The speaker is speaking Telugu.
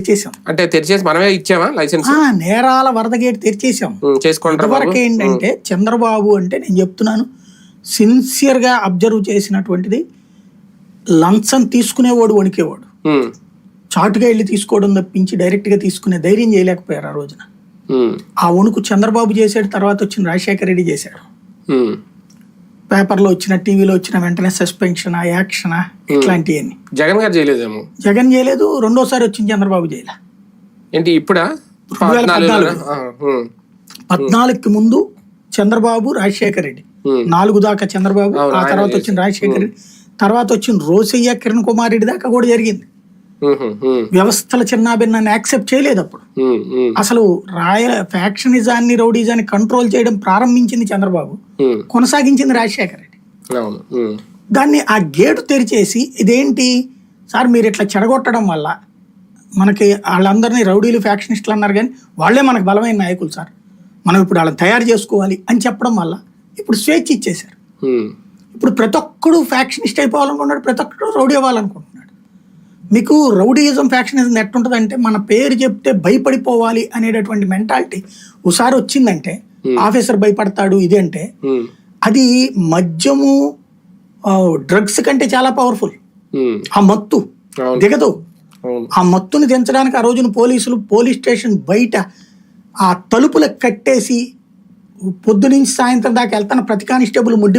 తెరిచేసాం అంటే తెరిచేసి మనమే ఇచ్చామా లైసెన్స్ నేరాల వరద గేట్ తెరిచేసాం బాబు? ఇంతవరకు ఏంటంటే చంద్రబాబు అంటే నేను చెప్తున్నాను సిన్సియర్గా అబ్జర్వ్ చేసినటువంటిది లంచం తీసుకునేవాడు వణికేవాడు. చాటుగా వెళ్ళి తీసుకోవడం తప్పించి డైరెక్ట్గా తీసుకునే ధైర్యం చేయలేకపోయారు ఆ రోజున. ఆ వణుకు చంద్రబాబు చేశాడు తర్వాత వచ్చిన రాజశేఖర రెడ్డి చేశాడు. పేపర్లో వచ్చిన టీవీలో వచ్చిన వెంటనే సస్పెన్షన్ యాక్షన్ ఇట్లాంటివన్నీ జగన్ గారు చేయలేదేమో? జగన్ చేయలేదు రెండోసారి వచ్చింది చంద్రబాబు చేయలే ఏంటి ఇప్పుడా? రెండు వేల పద్నాలుగులోనా? ఆ, ఉమ్, పద్నాలుగుకి ముందు చంద్రబాబు రాజశేఖర రెడ్డి. ఉమ్, నాలుగు దాకా చంద్రబాబు ఆ తర్వాత వచ్చిన రాజశేఖర రెడ్డి. తర్వాత వచ్చిన రోసయ్య కిరణ్ కుమార్ రెడ్డి దాకా కూడా జరిగింది. వ్యవస్థల చిన్నాభిన్నాన్ని యాక్సెప్ట్ చేయలేదు అప్పుడు. అసలు రాయ ఫ్యాక్షనిజాన్ని రౌడీజాన్ని కంట్రోల్ చేయడం ప్రారంభించింది చంద్రబాబు. కొనసాగించింది రాజశేఖర రెడ్డి. దాన్ని ఆ గేటు తెరిచేసి ఇదేంటి? సార్ మీరు ఇట్లా చెడగొట్టడం వల్ల మనకి వాళ్ళందరినీ రౌడీలు ఫ్యాక్షనిస్టులు అన్నారు కానీ వాళ్ళే మనకు బలమైన నాయకులు సార్. మనం ఇప్పుడు వాళ్ళని తయారు చేసుకోవాలి అని చెప్పడం వల్ల ఇప్పుడు స్వేచ్ఛ ఇచ్చేశారు. ఇప్పుడు ప్రతి ఒక్కడు ఫ్యాక్షనిస్ట్ అయిపోవాలనుకుంటున్నాడు ప్రతి ఒక్కడు రౌడీ అవ్వాలనుకుంటున్నాడు మీకు రౌడీయిజం ఫ్యాక్షనిజం ఎట్టుంటుందంటే మన పేరు చెప్తే భయపడిపోవాలి అనేటటువంటి మెంటాలిటీ ఒకసారి వచ్చిందంటే ఆఫీసర్ భయపడతాడు ఇది అంటే అది మద్యము డ్రగ్స్ కంటే చాలా పవర్ఫుల్. ఆ మత్తు. దిగదు. ఆ మత్తుని దించడానికి ఆ రోజున పోలీసులు పోలీస్ స్టేషన్ బయట ఆ తలుపులకు కట్టేసి పొద్దు నుంచి సాయంత్రం దాకా వెళ్తాను ప్రతి కానిస్టేబుల్ ముడ్డి